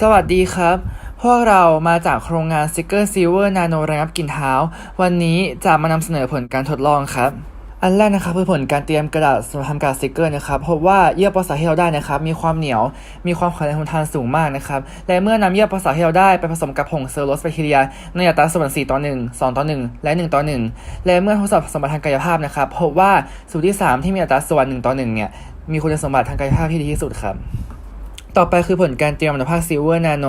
สวัสดีครับ พวกเรามาจากโครงงาน s ิกเกอร์ซิลเวอร์นาโนระงับกลิ่นเท้า วันนี้จะมานำเสนอผลการทดลองครับ อันแรกนะครับคือผลการเตรียมกระดาษสำหรับทำการสติกเกอร์นะครับพบว่าเยื่อประสาทที่เราได้นะครับ มีความเหนียว มีความแข็งแรงทนทานสูงมากนะครับ และเมื่อนำเยื่อประสาทที่เราได้ไปผสมกับผงเซลลูโลสแบคทีเรียในอัตราส่วน 4 ต่อ 1 2 ต่อ 1 และ 1 ต่อ 1 และเมื่อทดสอบสมบัติทางกายภาพนะครับพบว่าสูตรที่ 3 ที่มีอัตราส่วน 1 ต่อ 1 เนี่ยมีคุณสมบัติทางกายภาพที่ดีที่สุดครับ ต่อไปคือผลการเตรียมอนุภาคซิลเวอร์นาโน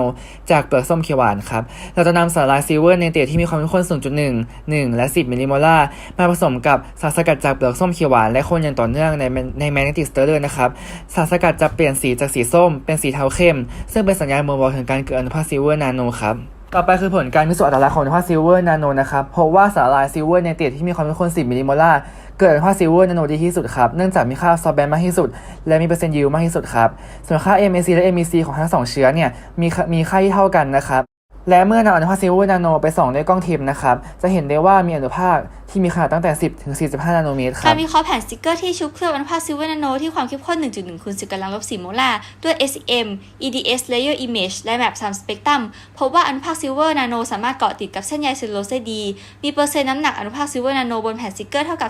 จากเปลือกส้มเขียวหวานครับ เราจะนำสารละลายซิลเวอร์ในเตที่มีความเข้มข้น0.1 1 และ 10มิลลิโมลาร์มาผสมกับสารสกัดจากเปลือกส้มเขียวหวานและคนอย่างต่อเนื่องในในแมกเนติกสเตอร์นะครับ สารสกัดจะเปลี่ยนสีจากสีส้มเป็นสีเทาเข้ม ซึ่งเป็นสัญญาณบ่งบอกถึงการเกิดอนุภาคซิลเวอร์นาโนครับ ต่อไปคือผลการพิสูจน์อัตลักษณ์ของอนุภาคซิลเวอร์นาโนนะครับพบว่าสารละลายซิลเวอร์ในเตที่มีความเข้มข้น 10 มิลลิโมลาร์เกิดอนุภาคซิลเวอร์นาโนดีที่สุดครับ เนื่องจากมีค่าซอแบนมากที่สุด และมีเปอร์เซ็นต์ยิวมากที่สุดครับ ส่วนค่า MAC และ MEC ของทั้งสองเชื้อเนี่ยมีมีค่าที่เท่ากันนะครับ และเมื่อนำอนุภาคซิลเวอร์นาโนไปส่องด้วยกล้องทิมนะครับ จะเห็นได้ว่ามีอนุภาคที่มีขนาดตั้งแต่ 10 ถึง 45 นาโนเมตรคการวิเคราะห์แผ่นสติกเกอร์ที่ชุบเคลือบอนุภาคซิลเวอร์นาโนที่ความเข้มข้น 1.1คูณ10กำลังลบ4โมลาร์ด้วย SEM EDS Layer Image และ Map 3 Spectrum พบว่าอนุภาคซิลเวอร์นาโนสามารถเกาะติดกับเส้นใยเซลลูโลสได้ดี มีเปอร์เซ็นต์น้ำหนักอนุภาคซิลเวอร์นาโนบนแผ่นสติกเกอร์เท่ากับ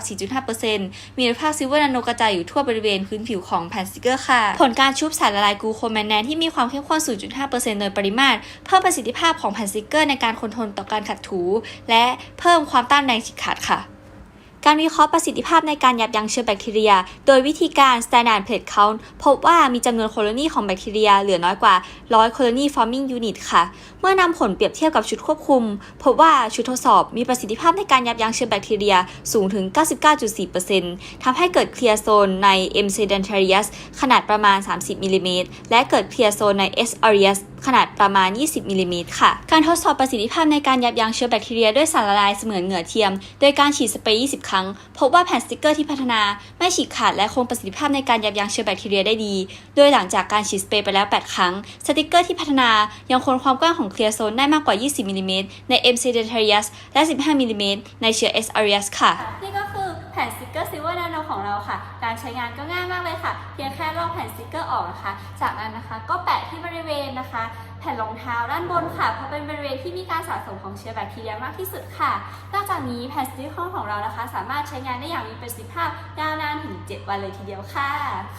4.5%มีอนุภาคซิลเวอร์นาโนกระจายอยู่ทั่วบริเวณพื้นผิวของแผ่นสติกเกอร์ค่ะ ผลการชุบสารละลายกลูโคแมนแนนที่มีความเข้มข้น 0.5%โดยปริมาตรเพิ่มประสิทธิภาพของแผ่นสติกเกอร์ในการคงทนต่อการขัดถู และเพิ่มความต้านแรงฉีกขาดค่ะ การวิเคราะห์ประสิทธิภาพในการยับยั้งเชื้อแบคทีเรีย โดยวิธีการ Standard Plate Count พบว่ามีจำนวนโคโลนีของแบคทีเรียเหลือน้อยกว่า 100 โคโลนี forming unit ค่ะ เมื่อนำผลเปรียบเทียบกับชุดควบคุม พบว่าชุดทดสอบมีประสิทธิภาพในการยับยั้งเชื้อแบคทีเรียสูงถึง 99.4%ทำให้เกิดเคลียร์โซนใน M. sedentarius ขนาดประมาณ 30มิลลิเมตรและเกิดเคลียร์โซนใน S. aureus ขนาดประมาณ 20มิลลิเมตรค่ะ การทดสอบประสิทธิภาพในการยับยั้งเชื้อแบคทีเรียด้วยสารละลายเสมือนเหงื่อเทียม โดยการฉีดสเปรย์ 20 ครั้ง พบว่าแผ่นสติกเกอร์ที่พัฒนาไม่ฉีกขาดและคงประสิทธิภาพในการยับยั้งเชื้อแบคทีเรียได้ดี โดยหลังจากการฉีดสเปรย์ไปแล้ว 8 ครั้ง สติกเกอร์ที่พัฒนายังคงความกว้างของเคลียร์โซนได้มากกว่า 20มิลลิเมตรใน M. sedentarius และ 15มิลลิเมตรในเชื้อ S. aureus ค่ะนี่ก็คือ ผ่นสติกเกอร์ซิลเวอร์นาโนของเราค่ะ การใช้งานก็ง่ายมากเลยค่ะ เพียงแค่ลอกแผ่นสติกเกอร์ออกนะคะ จากนั้นนะคะก็แปะที่บริเวณนะคะ แผ่นรองเท้าด้านบนค่ะเพราะเป็นบริเวณที่มีการสะสมของเชื้อแบคทีเรียมากที่สุดค่ะ นอกจากนี้แผ่นสติกเกอร์ของเรานะคะ สามารถใช้งานได้อย่างมีประสิทธิภาพยาวนานถึง 7 วันเลยทีเดียวค่ะ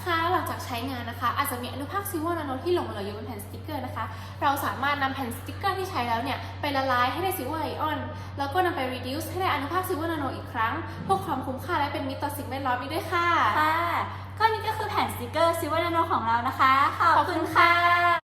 ค่ะหลังจากใช้งานนะคะ อาจจะมีอนุภาคซิลเวอร์นาโนที่หลงเหลืออยู่บนแผ่นสติกเกอร์นะคะ เราสามารถนำแผ่นสติกเกอร์ที่ใช้แล้วเนี่ยไปละลายให้ได้ซิลเวอร์ไอออนแล้วก็นำไป reduce ให้ได้อนุภาคซิลเวอร์นาโนอีกครั้งเพื่อความคุ้มค่าและเป็นมิตรต่อสิ่งแวดล้อมอีกด้วยค่ะ ค่ะ ก็นี่ก็คือแผ่นสติกเกอร์ซิลเวอร์นาโนของเรานะคะ ขอบคุณค่ะ